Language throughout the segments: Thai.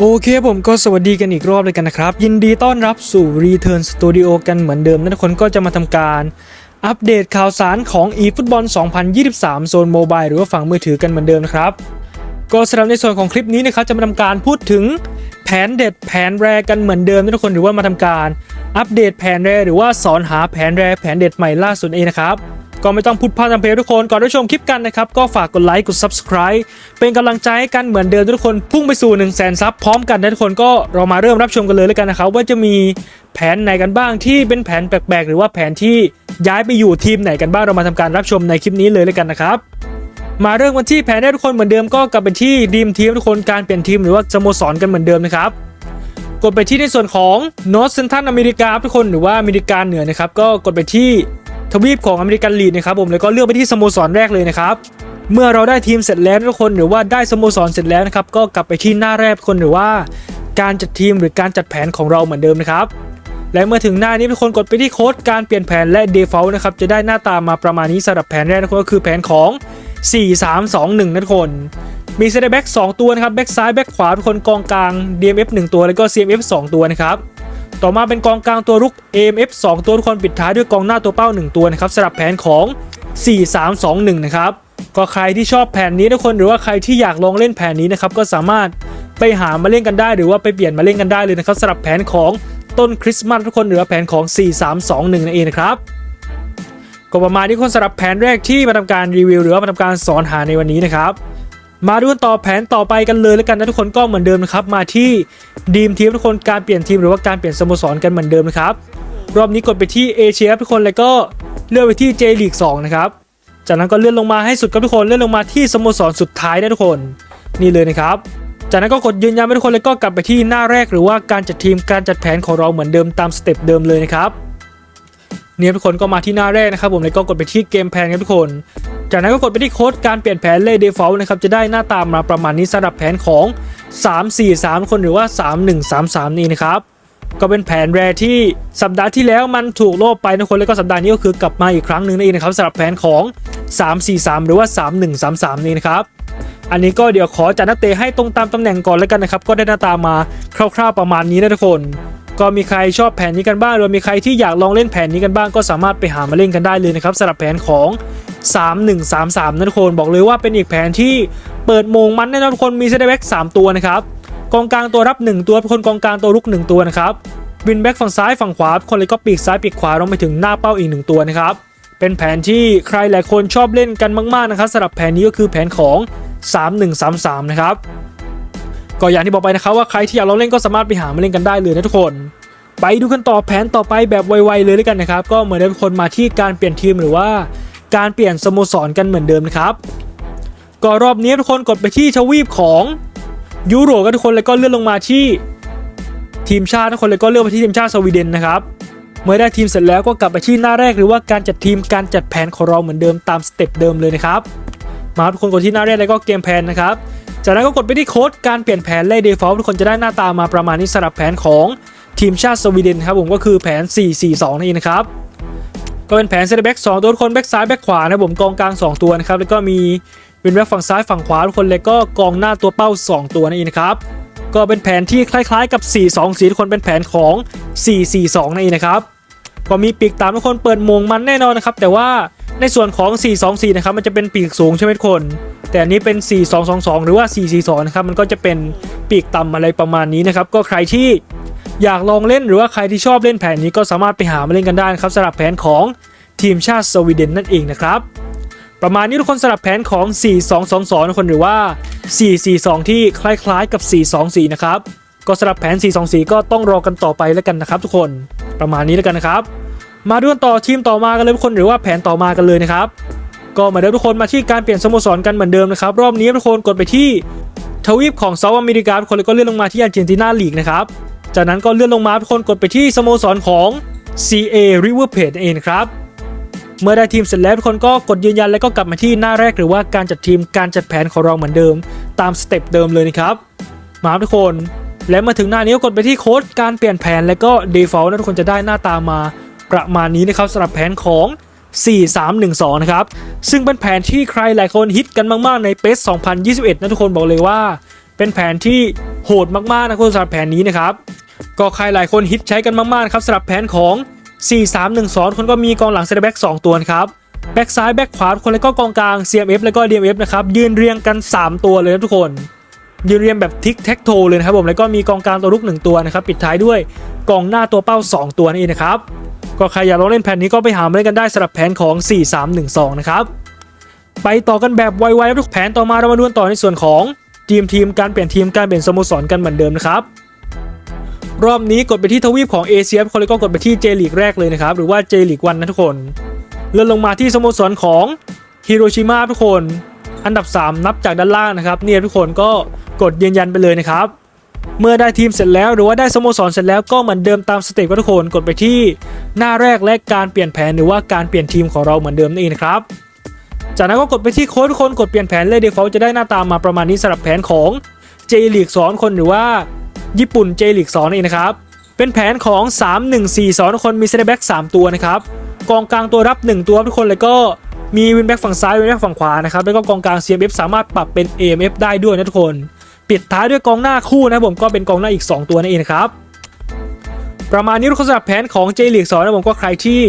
โอเคผมก็สวัสดีกันอีกรอบเลยกันนะครับ ยินดีต้อนรับสู่ Return Studio กันเหมือนเดิมนะทุกคนก็จะมาทำการอัปเดตข่าวสารของ eFootball 2023 โซนโมบายหรือว่าฝั่งมือถือกันเหมือนเดิมนะครับ ก็สำหรับในส่วนของคลิปนี้นะครับจะมาทำการพูดถึงแผนเด็ดแผนแรกันเหมือนเดิมนะทุกคนหรือว่ามาทำการอัปเดตแผนแรหรือว่าสอนหาแผนแรแผนเด็ดใหม่ล่าสุดเองนะครับ ก็ไม่ต้องพูดพร่ำทำเพลงทุกคนก่อนรับชมคลิปกันนะครับ ก็ฝากกดไลค์กด subscribe เป็นกำลังใจให้กันเหมือนเดิมทุกคนพุ่งไปสู่1 0 0 0 0แสนซับพร้อมกันนะทุกคนก็เรามาเริ่มรับชมกันเลยแล้วกันนะครับว่าจะมีแผนไหนกันบ้างที่เป็นแผนแปลกๆ หรือว่าแผนที่ย้ายไปอยู่ทีมไหนกันบ้างเรามาทำการรับชมในคลิปนี้เลยแล้วกันนะครับมาเริ่มกันที่แผนแรกทุกคนเหมือนเดิมก็กลับไปที่ดีมทีมทุกคนการเปลี่ยนทีมหรือว่าสโมสรกันเหมือนเดิมนะครับกดไปที่ในส่วนของนอร์ t เซนทันอเมริกาทุกคนหรือว่าอเมริกาเหนือนะครับก็กดไปที่ ทวีปของอเมริกันลีดนะครับผมแล้วก็เลือกไปที่สโมสรแรกเลยนะครับเมื่อเราได้ทีมเสร็จแล้วทุกคนหรือว่าได้สโมสรเสร็จแล้วนะครับก็กลับไปที่หน้าแรกคนหรือว่า การจัดทีมหรือการจัดแผนของเราเหมือนเดิมนะครับและเมื่อถึงหน้านี้ทุกคนกดไปที่โค้ดการเปลี่ยนแผนและ default นะครับจะได้หน้าตามาประมาณนี้สำหรับแผนแรกนะครับก็คือแผนของ 4 3 2 1 นะทุกคน มีเซนเตอร์แบ็ก2ตัวนะครับแบ็กซ้ายแบ็กขวาทุกคนกองกลาง DMF 1 ตัวแล้วก็ CMF 2 ตัวนะครับ ต่อมาเป็นกองกลางตัวรุก AMF 2 ตัวทุกคนปิดท้ายด้วยกองหน้าตัวเป้า 1 ตัวนะครับสำหรับแผนของ 4 3 2 1 นะครับก็ใครที่ชอบแผนนี้ทุกคนหรือว่าใครที่อยากลองเล่นแผนนี้นะครับก็สามารถไปหามาเล่นกันได้หรือว่าไปเปลี่ยนมาเล่นกันได้เลยนะครับสำหรับแผนของต้นคริสต์มาสทุกคนหรือว่าแผนของ 4 3 2 1 นั่นเองนะครับก็ประมาณนี้คนสำหรับแผนแรกที่มาทำการรีวิวหรือว่ามาทำการสอนหาในวันนี้นะครับ มาดูกันต่อแผนต่อไปกันเลยแล้วกันนะทุกคนก็เหมือนเดิมนะครับมาที่ดีมทีมทุกคนการเปลี่ยนทีมหรือว่าการเปลี่ยนสโมสรกันเหมือนเดิมนะครับรอบนี้กดไปที่เอเชียทุกคนแล้วก็เลื่อนไปที่ J League 2นะครับจากนั้นก็เลื่อนลงมาให้สุดครับทุกคนเลื่อนลงมาที่สโมสรสุดท้ายนะทุกคน นี่เลยนะครับจากนั้นก็กดยืนยันไปทุกคนแล้วก็กลับไปที่หน้าแรกหรือว่าการจัดทีมการจัดแผนของเราเหมือนเดิมตามสเต็ปเดิมเลยนะครับ เนี่ยทุกคนก็มาที่หน้าแรกนะครับผมแล้วก็กดไปที่เกมแพนครับทุกคน จากนั้นก็กดไปที่โค้ดการเปลี่ยนแผนเล default นะครับจะได้หน้าตามมาประมาณนี้สำหรับแผนของ 3 4 3 คนหรือว่า 3 1 3 3 นี่นะครับก็เป็นแผนแรที่สัปดาห์ที่แล้วมันถูกโลบไปนะคนแล้วก็สัปดาห์นี้ก็คือกลับมาอีกครั้งหนึ่งนั่นเองนะครับสำหรับแผนของ 3 4 3 หรือว่า 3 1 3 3 นี่นะครับอันนี้ก็เดี๋ยวขอจัดนักเตะให้ตรงตามตำแหน่งก่อนแล้วกันนะครับ ก็ได้หน้าตามาคร่าวๆประมาณนี้นะทุกคน ก็มีใครชอบแผนนี้กันบ้างหรือมีใครที่อยากลองเล่นแผนนี้กันบ้างก็สามารถไปหามาเล่นกันได้เลยนะครับสำหรับแผนของ 3133นะทุกคนบอกเลยว่าเป็นอีกแผนที่เปิดโมงมันแน่นอนคนมีเซตแบ็ก3ตัวนะครับกองกลางตัวรับ 1 ตัวคนกองกลางตัวลุก 1 ตัวนะครับวินแบ็กฝั่งซ้ายฝั่งขวา คนเลยก็ปีกซ้ายปีกขวาลงไปถึงหน้าเป้าอีก 1 ตัวนะครับเป็นแผนที่ใครหลายคนชอบเล่นกันมากๆนะครับสำหรับแผนนี้ก็คือแผนของ 3133 นะครับ ก็อย่างที่บอกไปนะครับว่าใครที่อยากลองเล่นก็สามารถไปหามาเล่นกันได้เลยนะทุกคน ไปดูกันต่อแผนต่อไปแบบไวๆเลยแล้วกันนะครับ ก็เหมือนเดิมทุกคนมาที่การเปลี่ยนทีมหรือว่า การเปลี่ยนสโมสรกันเหมือนเดิมนะครับก็รอบนี้ทุกคนกดไปที่ทวีปของยุโรปกันทุกคนแล้วก็เลื่อนลงมาที่ทีมชาติทุกคนแล้วก็เลื่อนไปที่ทีมชาติสวีเดนนะครับเมื่อได้ทีมเสร็จแล้วก็กลับไปที่หน้าแรกหรือว่าการจัดทีมการจัดแผนของเราเหมือนเดิมตามสเต็ปเดิมเลยนะครับมาทุกคนกดที่หน้าแรกแล้วก็เกมแพนนะครับ จากนั้นก็กดไปที่โค้ดการเปลี่ยนแผนเล default ทุกคนจะได้หน้าตามาประมาณนี้สำหรับแผนของทีมชาติสวีเดนครับผมก็คือแผน 4-4-2นี่นะครับก็เป็นแผนเซตแบ็ก2ตัวทุกคนแบ็กซ้ายแบ็กขวานะผมกองกลาง 2 ตัวนะครับแล้วก็มีเป็นแบ็กฝั่งซ้ายฝั่งขวาทุกคนแล้วก็กองหน้าตัวเป้า 2 ตัวนั่นเองนะครับก็เป็นแผนที่คล้ายๆกับ 4-2-4ทุกคนเป็นแผนของ 4-4-2นั่นเองนะครับก็มีปีกตามทุกคนเปิดมงมันแน่นอนนะครับแต่ว่า ในส่วนของ 424 นะครับ มันจะเป็นปีกสูงใช่ไหมทุกคน แต่อันนี้เป็น 4222 หรือว่า 442 นะครับ มันก็จะเป็นปีกต่ำอะไรประมาณนี้นะครับ ก็ใครที่อยากลองเล่นหรือว่าใครที่ชอบเล่นแผนนี้ก็สามารถไปหามาเล่นกันได้นะครับสำหรับแผนของทีมชาติสวีเดนนั่นเองนะครับ ประมาณนี้ทุกคนสำหรับแผนของ 4222 ทุกคนหรือว่า 442 ที่คล้ายๆกับ 424 นะครับ ก็สำหรับแผน 424 ก็ต้องรอกันต่อไปแล้วกันนะครับ ทุกคน ประมาณนี้แล้วกันนะครับ มาดูกันต่อทีมต่อมากันเลยทุกคนหรือว่าแผนต่อมากันเลยนะครับก็เหมาเดิมทุกคนมาที่การเปลี่ยนสโมสรกันเหมือนเดิมนะครับรอบนี้ทุกคนกดไปที่ทวีปของเซาท์อเมริกาทุกคนแล้วก็เลื่อนลงมาที่อาร์เจนตินาลีกนะครับจากนั้นก็เลื่อนลงมาทุกคนกดไปที่สโมสรของ CA River Plate เองครับเมื่อได้ทีมเสร็จแล้วทุกคนก็กดยืนยันแล้วก็กลับมาที่หน้าแรกหรือว่าการจัดทีมการจัดแผนของเราเหมือนเดิม ตามสเต็ปเดิมเลยนะครับมาทุกคน และมาถึงหน้านี้ก็กดไปที่โค้ดการเปลี่ยนแผนแล้วก็ default นะทุกคนจะได้หน้าตามา ประมาณนี้นะครับสำหรับแผนของ 4312 นะครับ ซึ่งเป็นแผนที่ใครหลายคนฮิตกันมากๆในเปส2021 นะทุกคนบอกเลยว่า เป็นแผนที่โหดมากๆนะทุกคนสำหรับแผนนี้นะครับ ก็ใครหลายคนฮิตใช้กันมากๆครับสำหรับแผนของ 4312 คนก็มีกองหลังเซนเตอร์แบ็ก2ตัวครับแบ็กซ้ายแบ็กขวาคนแล้วก็กองกลาง CMF แล้วก็ DMF นะครับยืนเรียงกัน 3 ตัวเลยนะทุกคนยืนเรียงแบบทิกแท็กโทเลยนะครับผมแล้วก็มีกองกลางตัวรุก 1 ตัวนะครับปิดท้ายด้วยกองหน้าตัวเป้า 2 ตัวนั่นเองนะครับ ก็ใครอยากลองเล่นแผนนี้ก็ไปหามาเล่นกันได้สำหรับแผนของ 4312 นะครับ ไปต่อกันแบบไวๆทุกแผนต่อมาเรามาดูต่อในส่วนของทีมทีมการเปลี่ยนทีมการเปลี่ยนสโมสรกันเหมือนเดิมนะครับรอบนี้กดไปที่ทวีปของเอเชียคนแล้วก็กดไปที่เจลีกแรกเลยนะครับ หรือว่าเจลีกวันนะทุกคนเลื่อนลงมาที่สโมสรของฮิโรชิมาทุกคน อันดับ 3 นับจากด้านล่างนะครับ เนี่ยทุกคนก็กดยืนยันไปเลยนะครับ เมื่อได้ทีมเสร็จแล้วหรือว่าได้สโมสรเสร็จแล้วก็เหมือนเดิมตามสเต็ปครับทุกคนกดไปที่หน้าแรกและการเปลี่ยนแผนหรือว่าการเปลี่ยนทีมของเราเหมือนเดิมนั่นเองนะครับจากนั้นก็กดไปที่โค้ดทุกคนกดเปลี่ยนแผนเลย default จะได้หน้าตามาประมาณนี้สำหรับแผนของ J League 2คนหรือว่า ญี่ปุ่น J League 2นั่นเองนะครับ เป็นแผนของ 3142ทุกคนมีเซนเตแบ็ก3ตัวนะครับกองกลางตัวรับ 1 ตัวทุกคนแล้วก็มีวินแบ็กฝั่งซ้ายวินแบ็กฝั่งขวานะครับแล้วก็กองกลาง CMF สามารถปรับเป็น AMF ได้ด้วยนะทุกคน ปิดท้ายด้วยกองหน้าคู่นะผมก็เป็นกองหน้าอีก 2 ตัวนั่นเองครับ ประมาณนี้ทุกคนสำหรับแผนของ J League 2นะผมก็ใครที่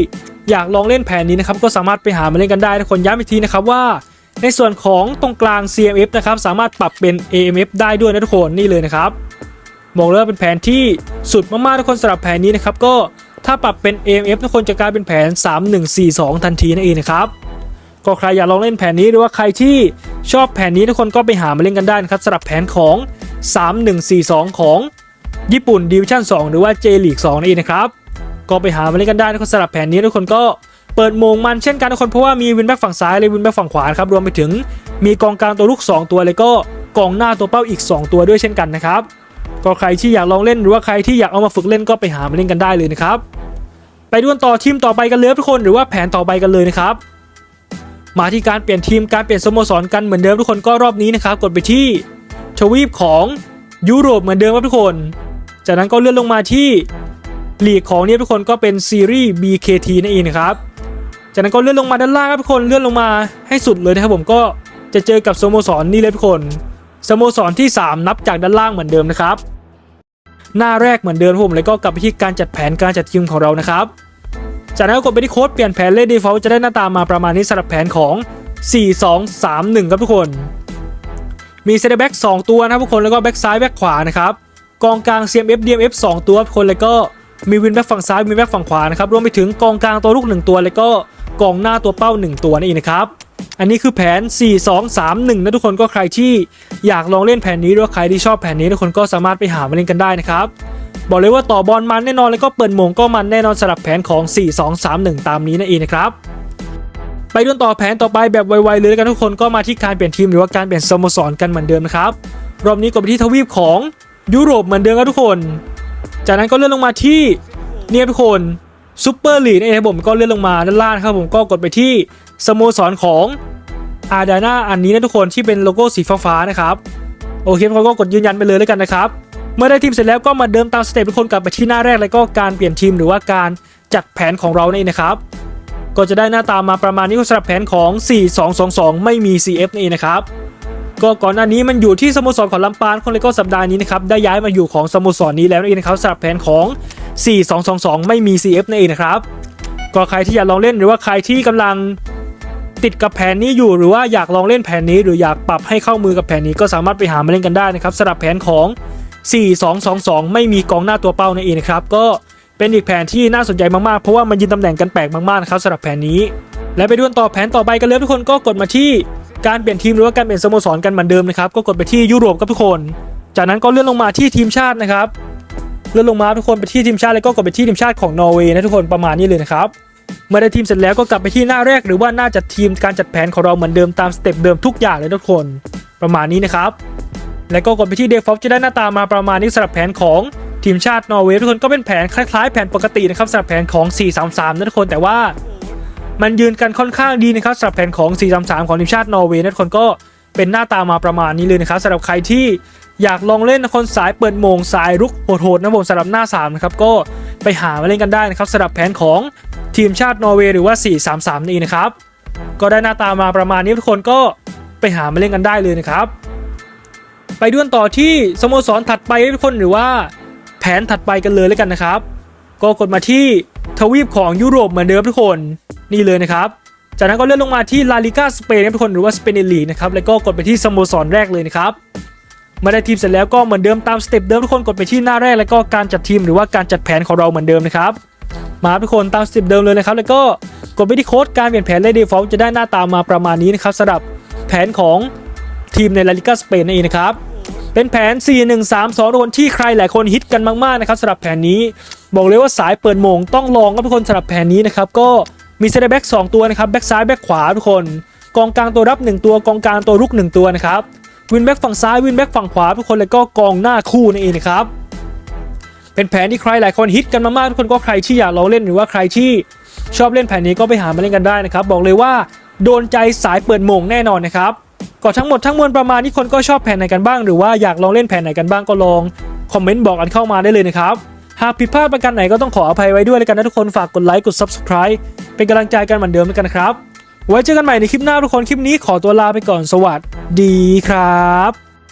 อยากลองเล่นแผนนี้นะครับก็สามารถไปหามาเล่นกันได้ทุกคนย้ำอีกทีนะครับว่า ในส่วนของตรงกลาง CMF นะครับสามารถปรับเป็น AMF ได้ด้วยนะทุกคนนี่เลยนะครับบอกเลยว่าเป็นแผนที่สุดมากๆทุกคนสำหรับแผนนี้นะครับก็ถ้าปรับเป็น AMF ทุกคนจะกลายเป็นแผน 3142 ทันทีนั่นเองนะครับ ก็ใครอยากลองเล่นแผนนี้หรือว่าใครที่ชอบแผนนี้ทุกคนก็ไปหามาเล่นกันได้นะครับสำหรับแผนของ 3142 ของญี่ปุ่นดิวิชั่น 2 หรือว่า J League 2นั่นเองนะครับ ก็ไปหามาเล่นกันได้ทุกคนสำหรับแผนนี้ทุกคนก็เปิดโมงมันเช่นกันทุกคนเพราะว่ามีวินแบ็กฝั่งซ้ายเลยวินแบ็กฝั่งขวานครับรวมไปถึงมีกองกลางตัวลูก 2 ตัวเลยก็กองหน้าตัวเป้าอีก 2 ตัวด้วยเช่นกันนะครับก็ใครที่อยากลองเล่นหรือว่าใครที่อยากเอามาฝึกเล่นก็ไปหามาเล่นกันได้เลยนะครับ ไปดูกันต่อทีมต่อไปกันเลยทุกคนหรือว่าแผนต่อไปกันเลยนะครับ มาที่การเปลี่ยนทีมการเปลี่ยนสโมสรกันเหมือนเดิมทุกคนก็รอบนี้นะครับ กดไปที่ทวีปของยุโรปเหมือนเดิมครับทุกคน จากนั้นก็เลื่อนลงมาที่ลีกของเนี่ยทุกคนก็เป็นซีรีส์ BKT นั่นเองนะครับ จากนั้นก็เลื่อนลงมาด้านล่างครับทุกคนเลื่อนลงมาให้สุดเลยนะครับผมก็จะเจอกับสโมสรนี่เลยทุกคนสโมสรที่ 3 นับจากด้านล่างเหมือนเดิมนะครับ หน้าแรกเหมือนเดิมผมแล้วก็กลับไปที่การจัดแผนการจัดทีมของเรานะครับ จากนั้นก็กดไปที่โค้ดเปลี่ยนแผนเลข default จะได้หน้าตามาประมาณนี้สำหรับแผนของ 4231 ครับทุกคน มีเซนเตอร์แบ็ก2ตัวนะครับทุกคนแล้วก็แบ็กซ้ายแบ็กขวานะครับกองกลาง CMF DMF 2 ตัวทุกคนแล้วก็มีวินแบ็กฝั่งซ้ายมีแบ็กฝั่งขวานะครับรวมไปถึงกองกลางตัวลูก 1 ตัว แล้วก็กองหน้าตัวเป้า 1 ตัวนั่นเองนะครับอันนี้คือแผน 4231 นะทุกคนก็ใครที่อยากลองเล่นแผนนี้หรือใครที่ชอบแผนนี้ทุกคนก็สามารถไปหามาเล่นกันได้นะครับ บอกเลยว่าต่อบอลมันแน่นอนแล้วก็เปิดมงก็มันแน่นอนสำหรับแผนของ 4231 ตามนี้นั่นเองนะครับไปดูต่อแผนต่อไปแบบไวๆเลยกันทุกคนก็มาที่การเปลี่ยนทีมหรือว่าการเปลี่ยนสโมสรกันเหมือนเดิมนะครับรอบนี้กดไปที่ทวีปของยุโรปเหมือนเดิมครับทุกคน จากนั้นก็เลื่อนลงมาที่เนี่ยทุกคนซูเปอร์ลีกนะครับผมก็เลื่อนลงมาด้านล่างครับผมก็กดไปที่สโมสรของอาดาน่าอันนี้นะทุกคนที่เป็นโลโก้สีฟ้าๆนะครับโอเคทุกคนก็กดยืนยันไปเลยแล้วกันนะครับ เมื่อได้ทีมเสร็จแล้วก็มาเดิมตามสเต็ปทุกคนกลับไปที่หน้าแรกแล้วก็การเปลี่ยนทีมหรือว่าการจัดแผนของเรานี่นเองนะครับ ก็จะได้หน้าตามาประมาณนี้สำหรับแผนของ 4222 ไม่มี CF นี่นเองนะครับก็ก่อนหน้านี้มันอยู่ที่สโมสรของลำปางคนเลยก็สัปดาห์นี้นะครับได้ย้ายมาอยู่ของสโมสรนี้แล้วนั่นเองนะครับสำหรับแผนของ 4222 ไม่มี CF นั่นเองนะครับ ก็ใครที่อยากลองเล่นหรือว่าใครที่กำลังติดกับแผนนี้อยู่หรือว่าอยากลองเล่นแผนนี้ หรืออยากปรับให้เข้ามือกับแผนนี้ก็สามารถไปหามาเล่นกันได้นะครับสำหรับแผนของ 4222 ไม่มีกองหน้าตัวเป้านั่นเองนะครับก็เป็นอีกแผนที่น่าสนใจมากๆ เพราะว่ามันยืนตำแหน่งกันแปลกมากๆนะครับสำหรับแผนนี้ และไปดูต่อแผนต่อไปกันเลยทุกคนก็กดมาที่การเปลี่ยนทีมหรือว่าการเปลี่ยนสโมสรกันเหมือนเดิมนะครับก็กดไปที่ยุโรปครับทุกคน จากนั้นก็เลื่อนลงมาที่ทีมชาตินะครับเลื่อนลงมาทุกคนไปที่ทีมชาติแล้วก็กดไปที่ทีมชาติของนอร์เวย์นะทุกคนประมาณนี้เลยนะครับเมื่อได้ทีมเสร็จแล้วก็กลับไปที่หน้าแรกหรือว่าหน้าจัดทีมการจัดแผนของเราเหมือนเดิมตามสเต็ปเดิมทุกอย่างเลยทุกคน ประมาณนี้นะครับ แล้วก็กดไปที่ default จะได้หน้าตามาประมาณนี้สำหรับแผนของทีมชาตินอร์เวย์ทุกคนก็เป็นแผนคล้ายๆ แผนปกตินะครับสำหรับแผนของ 433นะทุกคนแต่ว่ามันยืนกันค่อนข้างดีนะครับสำหรับแผนของ 433 ของทีมชาตินอร์เวย์นะทุกคนก็เป็นหน้าตามาประมาณนี้เลยนะครับสำหรับใครที่อยากลองเล่นคนสายเปิดโมงสายรุกโหดๆนะผมสำหรับหน้า3นะครับก็ไปหามาเล่นกันได้นะครับสำหรับแผนของทีมชาตินอร์เวย์หรือว่า 433นี่นะครับก็ได้หน้าตามาประมาณนี้ทุกคนก็ไปหามาเล่นกันได้เลยนะครับ ไปด้วนต่อที่สโมสรถัดไปทุกคนหรือว่า แผนถัดไปกันเลยแล้วกันนะครับ ก็กดมาที่ทวีปของยุโรปเหมือนเดิมทุกคนนี่เลยนะครับ จากนั้นก็เลื่อนลงมาที่ลาลิก้าสเปนทุกคนหรือว่าสเปนลีกนะครับแล้วก็กดไปที่สโมสรแรกเลยนะครับเมื่อได้ทีมเสร็จแล้วก็เหมือนเดิมตามสเต็ปเดิมทุกคนกดไปที่หน้าแรกแล้วก็การจัดทีมหรือว่าการจัดแผนของเราเหมือนเดิมนะครับมาทุกคนตามสเต็ปเดิมเลยนะครับ แล้วก็กดไปที่โค้ดการเปลี่ยนแผนเลดีฟอลจะได้หน้าตามาประมาณนี้นะครับสำหรับแผนของทีมในลาลิก้าสเปนนั่นเองนะครับ เป็นแผน 4 1 3 2ทุกคนที่ใครหลายคนฮิตกันมากๆนะครับสำหรับแผนนี้ บอกเลยว่าสายเปิดโมงต้องลองครับทุกคนสำหรับแผนนี้นะครับก็มีเซนเตอร์แบ็ก2ตัวนะครับแบ็กซ้ายแบ็กขวาทุกคน กองกลางตัวรับ 1 ตัวกองกลางตัวรุก 1 ตัวนะครับวินแบ็กฝั่งซ้ายวินแบ็กฝั่งขวาทุกคนแล้วก็กองหน้าคู่นั่นเองนะครับเป็นแผนที่ใครหลายคนฮิตกันมากๆทุกคนก็ใครที่อยากลองเล่นหรือว่าใครที่ชอบเล่นแผนนี้ก็ไปหามาเล่นกันได้นะครับบอกเลยว่าโดนใจสายเปิดโมงแน่นอนนะครับ ก็ทั้งหมดทั้งมวลประมาณนี้คนก็ชอบแผนไหนกันบ้าง หรือว่าอยากลองเล่นแผนไหนกันบ้างก็ลองคอมเมนต์บอกกันเข้ามาได้เลยนะครับ หากผิดพลาดประการไหนก็ต้องขออภัยไว้ด้วยแล้วกันนะทุกคนฝากกดไลค์กด subscribe เป็นกำลังใจกันเหมือนเดิมแล้วกันนะครับ ไว้เจอกันใหม่ในคลิปหน้าทุกคนคลิปนี้ขอตัวลาไปก่อนสวัสดีครับ